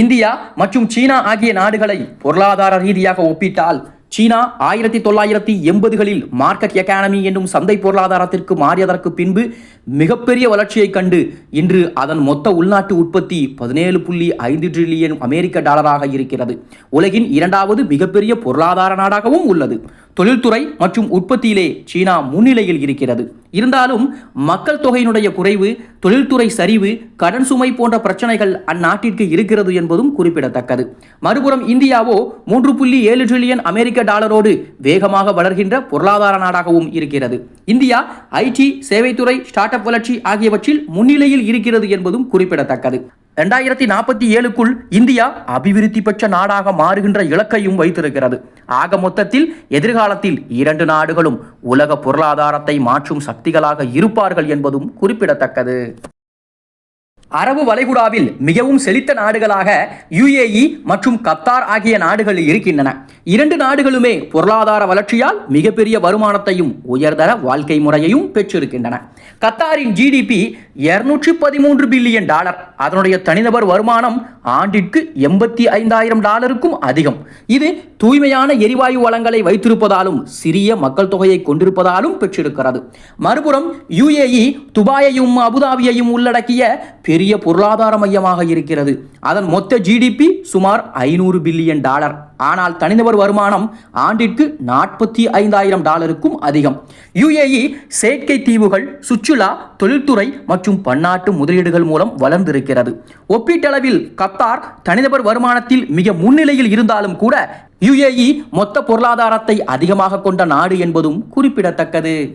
India மற்றும் சீனா ஆகிய நாடுகளை பொருளாதார ரீதியாக ஒப்பிட்டால் சீனா ஆயிரத்தி தொள்ளாயிரத்தி எண்பதுகளில் மார்க்கெட் எக்கானமி என்னும் சந்தை பொருளாதாரத்திற்கு மாறியதற்கு பின்பு மிகப்பெரிய வளர்ச்சியை கண்டு இன்று அதன் மொத்த உள்நாட்டு உற்பத்தி பதினேழு புள்ளி ஐந்து டிரில்லியன் அமெரிக்க டாலராக இருக்கிறது. உலகின் இரண்டாவது மிகப்பெரிய பொருளாதார நாடாகவும் உள்ளது. தொழில்துறை மற்றும் உற்பத்தியிலே சீனா முன்னிலையில் இருக்கிறது. இருந்தாலும் மக்கள் தொகையினுடைய குறைவு தொழில்துறை சரிவு கடன் சுமை போன்ற பிரச்சனைகள் அந்நாட்டிற்கு இருக்கிறது என்பதும் குறிப்பிடத்தக்கது. மறுபுறம் இந்தியாவோ மூன்று புள்ளி ஏழு ட்ரில்லியன் அமெரிக்க டாலரோடு வேகமாக வளர்கின்ற பொருளாதார நாடாகவும் இருக்கிறது. இந்தியா ஐடி சேவைத்துறை ஸ்டார்ட் அப் வளர்ச்சி ஆகியவற்றில் முன்னிலையில் இருக்கிறது என்பதும் குறிப்பிடத்தக்கது. ரெண்டாயிரத்தி நாற்பத்தி ஏழுக்குள் இந்தியா அபிவிருத்தி பெற்ற நாடாக மாறுகின்ற இலக்கையும் வைத்திருக்கிறது. ஆக மொத்தத்தில் எதிர்காலத்தில் இரண்டு நாடுகளும் உலக பொருளாதாரத்தை மாற்றும் சக்திகளாக இருப்பார்கள் என்பதும் குறிப்பிடத்தக்கது. அரபு வளைகுடாவில் மிகவும் செழித்த நாடுகளாக யுஏஇ மற்றும் கத்தார் ஆகிய நாடுகள் இருக்கின்றன. இரண்டு நாடுகளுமே பொருளாதார வளர்ச்சியால் மிகப்பெரிய வருமானத்தையும் உயர்தர வாழ்க்கை முறையையும் பெற்றிருக்கின்றன. கத்தாரின் ஜிடிபி இருநூற்றி பதிமூன்று பில்லியன் டாலர். அதனுடைய தனிநபர் வருமானம் ஆண்டிற்கு எண்பத்தி ஐந்தாயிரம் டாலருக்கும் அதிகம். இது தூய்மையான எரிவாயு வளங்களை வைத்திருப்பதாலும் சிறிய மக்கள் தொகையை கொண்டிருப்பதாலும் பெற்றிருக்கிறது. மறுபுறம் யுஏஇ துபாயையும் அபுதாபியையும் உள்ளடக்கிய பெரிய பொருளாதார மையமாக இருக்கிறது. அதன் மொத்த ஜிடிபி சுமார் ஐநூறு பில்லியன் டாலர். ஆனால் தனிநபர் வருமானம் ஆண்டிற்கு நாற்பத்தி ஐந்தாயிரம் டாலருக்கும் அதிகம். யுஏஇ செயற்கை தீவுகள் சுற்றுலா தொழில்துறை மற்றும் பன்னாட்டு முதலீடுகள் மூலம் வளர்ந்திருக்கிறது. ஒப்பீட்டளவில் கத்தார் தனிநபர் வருமானத்தில் மிக முன்னிலையில் இருந்தாலும் கூட யுஏஇ மொத்த பொருளாதாரத்தை அதிகமாக கொண்ட நாடு என்பதும் குறிப்பிடத்தக்கது.